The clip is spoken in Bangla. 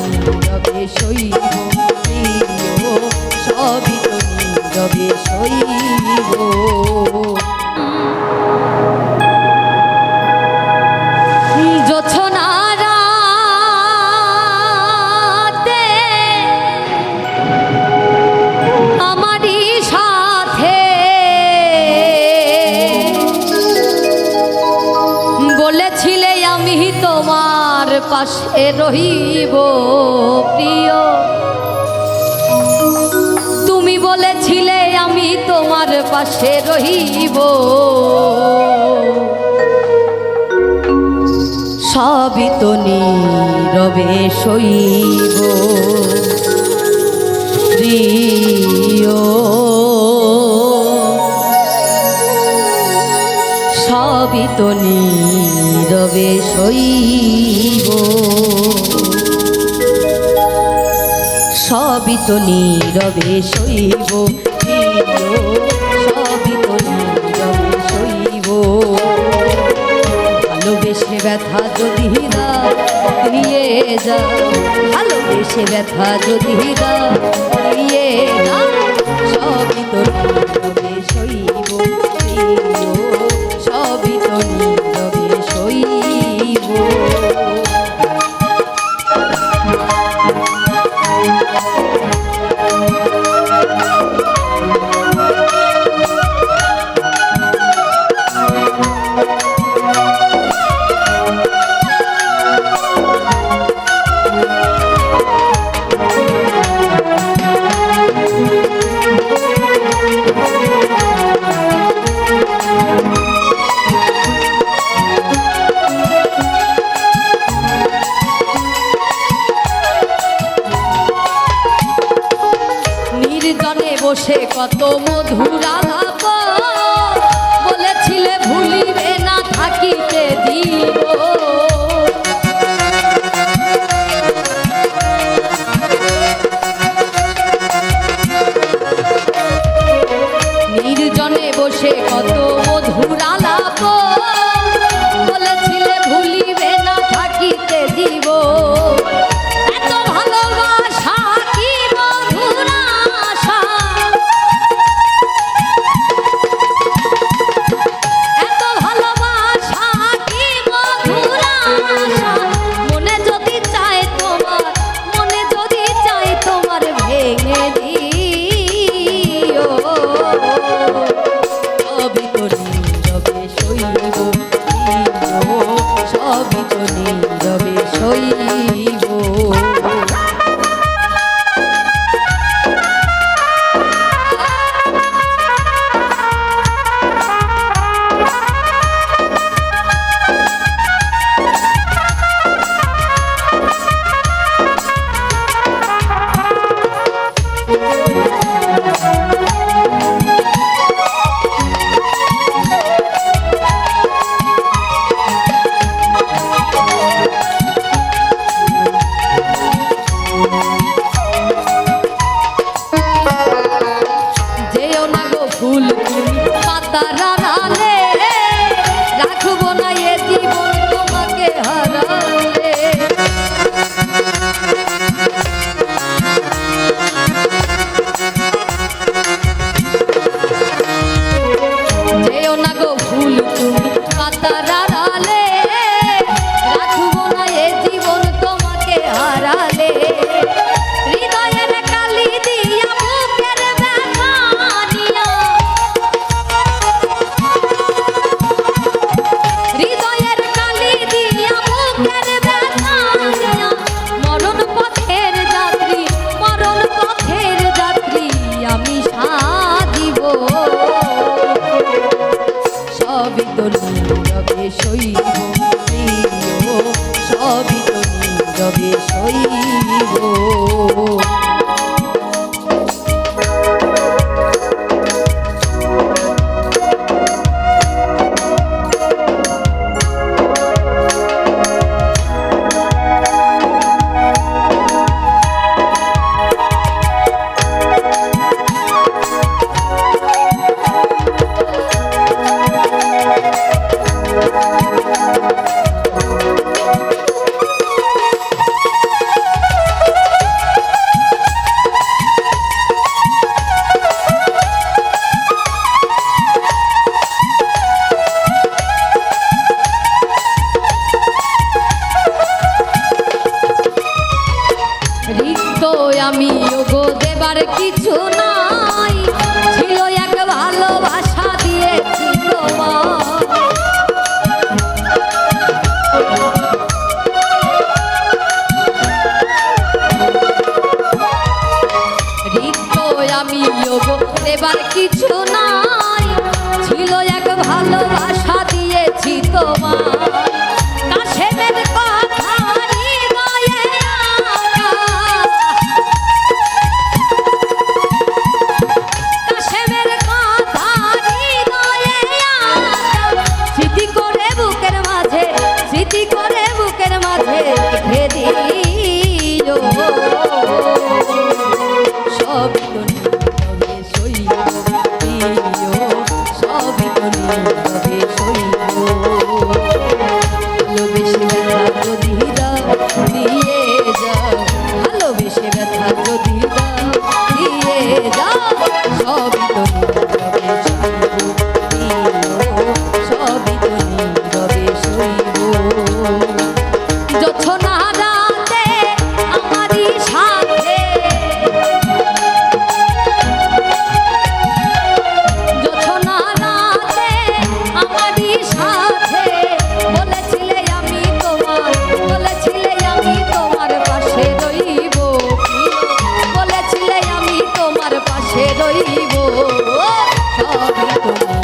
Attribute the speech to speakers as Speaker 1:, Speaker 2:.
Speaker 1: নীরবে সইব প্রিয় সবই তো নীরবে সইব পাশে রহিব প্রিয়। তুমি বলেছিলে আমি তোমার পাশে রহিব। সবই তো নীরবে শৈব প্রিয়। সবই তো নীরবে শৈব সবই তো নীরবে প্রিয় সবই তো নীরবে শৈব ভালোবেসে ব্যথা যদি হীরা নিয়ে যা ভালোবেসে ব্যথা যদি হীরা নিয়ে যা সবই তো নীরবে নির্জনে বসে কত মধুর যেও তো নীরবে শৈব প্রিয় সবই তো নীরবে শৈব আমি ওগো দেবার কিছু থাকিব সব